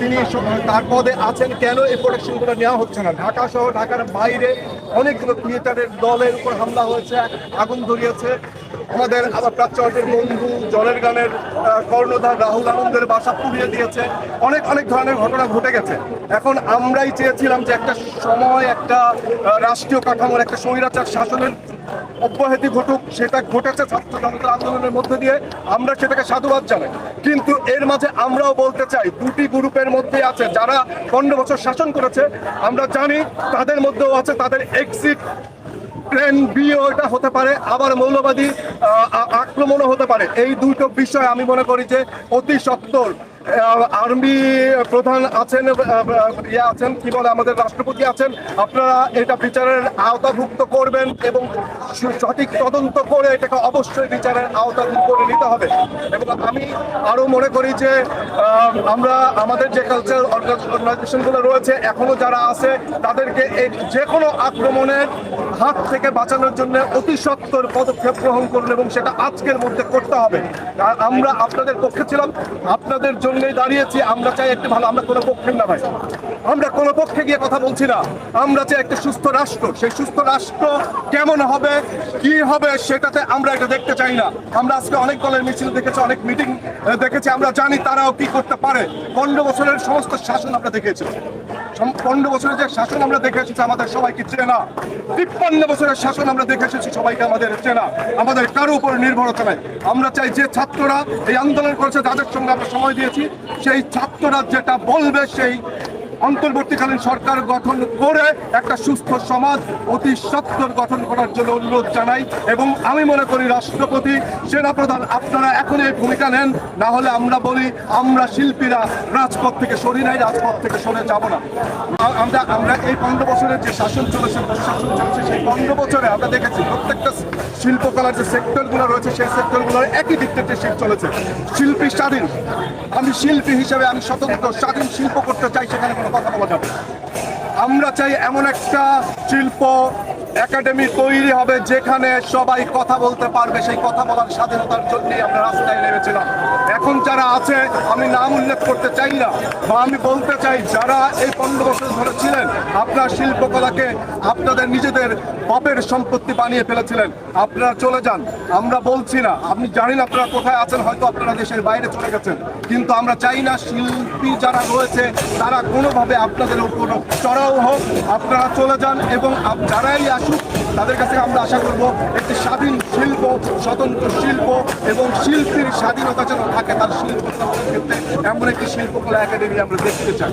তিনি তার পদে আছেন কেন এই প্রোটেকশনগুলো নেওয়া হচ্ছে না? ঢাকা সহ ঢাকার বাইরে অনেকগুলো থিয়েটারের দলের উপর হামলা হয়েছে, আগুন ধরিয়েছে। আমাদের আবার প্রাচ্যের বন্ধু, জলের গানের কর্ণধার রাহুল আনন্দের বাসা পুড়িয়ে দিয়েছে। অনেক অনেক ধরনের ঘটনা ঘটে গেছে। এখন আমরাই চেয়েছিলাম যে একটা সময়, একটা রাষ্ট্রীয় কাঠামোর একটা স্বৈরাচার শাসনের অব্যাহতি ঘটুক, সেটা ঘটেছে ছাত্র জনতার আন্দোলনের মধ্যে দিয়ে, আমরা সেটাকে সাধুবাদ জানাই। কিন্তু এর মাঝে আমরাও বলতে চাই, দুটি গ্রুপের মধ্যে আছে যারা পনেরো বছর শাসন করেছে, আমরা জানি তাদের মধ্যেও আছে, তাদের এক্সিট প্ল্যান বিও এটা হতে পারে, আবার মৌলবাদী আক্রমণও হতে পারে। এই দুটো বিষয় আমি মনে করি যে অতি সত্তর। আর্মি প্রধান আছেন ইয়ে আছেন, কি বলে আমাদের রাষ্ট্রপতি আছেন, আপনারা এটা বিচারের আওতাভুক্ত করবেন এবং সঠিক তদন্ত করে এটাকে অবশ্যই বিচারের আওতাভুক্ত করে নিতে হবে। এবং আমি আরও মনে করি যে আমরা আমাদের যে কালচার অর্গানাইজেশনগুলো রয়েছে, এখনও যারা আছে, তাদেরকে এই যে কোনো আক্রমণের হাত থেকে বাঁচানোর জন্য অতি সত্তর পদক্ষেপ গ্রহণ করুন এবং সেটা আজকের মধ্যে করতে হবে। আমরা আপনাদের পক্ষে ছিলাম, আপনাদের জন্যই দাঁড়িয়েছি, আমরা চাই একটি ভালো, আমরা কোনো পক্ষের না ভাই। আমরা কোনো পক্ষে গিয়ে কথা বলছি না। আমরা চাই একটা সুস্থ রাষ্ট্র। সেই সুস্থ রাষ্ট্র কেমন হবে, কি হবে, সেটাতে আমরা এটা দেখতে চাই না। আমরা আজকে অনেক দলের মিছিল দেখেছি, অনেক মিটিং দেখেছি। আমরা জানি তারাও কি করতে পারে। পনেরো বছরের সমস্ত শাসন আমরা দেখেছি। পনেরো বছরের যে শাসন আমরা দেখে এসেছি আমাদের সবাইকে চেনা। তিপ্পান্ন বছরের শাসন আমরা দেখে এসেছি সবাইকে আমাদের চেনা। আমাদের কারও উপর নির্ভরতা নাই। আমরা চাই যে ছাত্ররা এই আন্দোলন করেছে, তাদের সঙ্গে আমরা সময় দিয়েছি। সেই ছাত্ররা যেটা বলবে সেই অন্তর্বর্তীকালীন সরকার গঠন করে একটা সুস্থ সমাজ, অতি সত্তর গঠন করার জন্য অনুরোধ জানাই এবং আমি মনে করি রাষ্ট্রপতি, সেনাপ্রধান, আপনারা এখন এই ভূমিকা নেন, না হলে আমরা বলি আমরা শিল্পীরা রাজপথ থেকে সরি নাই, রাজপথ থেকে সরে যাব না। আমরা আমরা এই পনেরো বছরের যে শাসন চলেছে শাসন চলেছে পনেরো বছরে আমরা দেখেছি প্রত্যেকটা শিল্পকলার যে সেক্টরগুলো রয়েছে, সেই সেক্টরগুলোর একই ডিক্টেটরশিপ চলেছে। শিল্পী স্বাধীন। আমি শিল্পী হিসেবে আমি স্বতন্ত্র, স্বাধীন শিল্প করতে চাই, সেখানে কোনো কথা বলা যাবে আমরা চাই এমন একটা শিল্প একাডেমি তৈরি হবে যেখানে সবাই কথা বলতে পারবে, সেই কথা বলার স্বাধীনতার জন্যই আমরা রাস্তায় নেমেছিলাম। এখন যারা আছে, আমি নাম উল্লেখ করতে চাই না, বা আমি বলতে চাই, যারা এই পনেরো বছর ধরে ছিলেন, আপনার শিল্পকলাকে আপনাদের নিজেদের বাপের সম্পত্তি বানিয়ে ফেলেছিলেন। আপনারা চলে যান, আমরা বলছি না। আপনি জানেন আপনারা কোথায় আছেন, হয়তো আপনারা দেশের বাইরে চলে গেছেন। কিন্তু আমরা চাই না শিল্পী যারা রয়েছে, তারা কোনোভাবে আপনাদের উপর চড়াও হোক। আপনারা চলে যান এবং যারাই আসুক, তাদের কাছে আমরা আশা করব একটি স্বাধীন শিল্প, স্বতন্ত্র শিল্প এবং শিল্পীর স্বাধীনতা যেন থাকে তার শিল্প ক্ষেত্রে। এমন একটি শিল্পকলা একাডেমি আমরা দেখতে চাই।